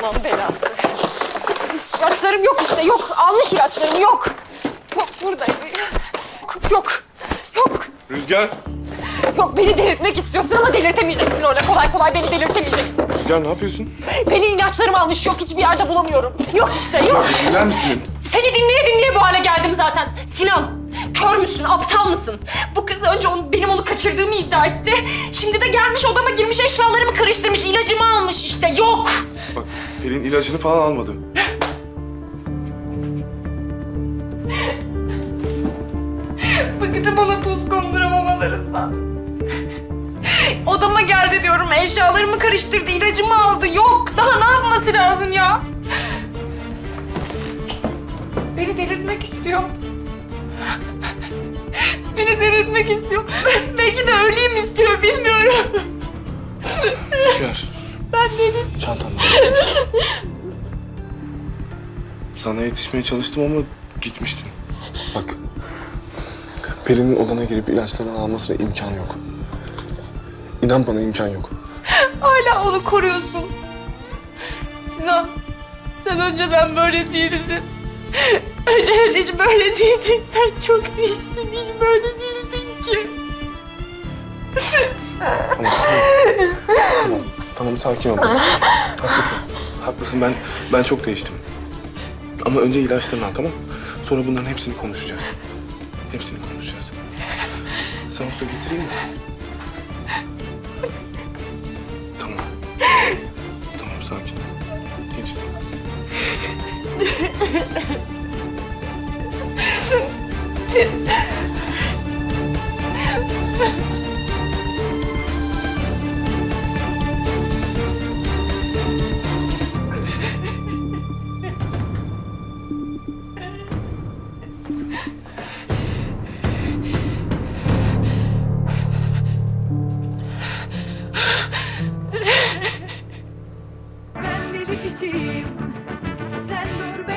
Allah'ın belası. İlaçlarım yok işte yok. Almış ilaçlarım yok. Yok buradaydı. Yok yok. Yok. Rüzgar. Yok beni delirtmek istiyorsun ama delirtemeyeceksin öyle kolay kolay beni delirtemeyeceksin. Rüzgar ne yapıyorsun? Benim ilaçlarımı almış yok hiçbir yerde bulamıyorum. Yok işte yok. Dinler misin? Seni dinleye dinleye bu hale geldim zaten. Sinan, kör müsün, aptal mısın? Bu kız önce onu, benim onu kaçırdığımı iddia etti. Şimdi de gelmiş odama girmiş eşyalarımı karıştırmış, ilacımı almış ilacını falan almadı. Bıktım ona tuz konduramamalarından. Odama geldi diyorum, eşyalarımı karıştırdı, ilacımı aldı. Yok, daha ne yapması lazım ya? Beni delirtmek istiyor. Beni delirtmek istiyor. Belki de öleyim istiyor, bilmiyorum. Rüzgar. Ben deli. Çantanda. Sana yetişmeye çalıştım ama gitmiştin. Bak. Pelin'in odana girip ilaçlarını almasına imkan yok. İnan bana imkan yok. Hala onu koruyorsun. Sinan, sen önceden böyle değildin. Önceden hiç böyle değildin. Sen çok değiştin. Hiç böyle değildin ki. Tamam. tamam. Tamam sakin ol. Haklısın. Haklısın ben ben çok değiştim. Ama önce ilaçlarını al tamam Sonra bunların hepsini konuşacağız. Hepsini konuşacağız. Sana su getireyim mi? Tamam. Tamam sakin. Geçti. ateşim Sen dur ben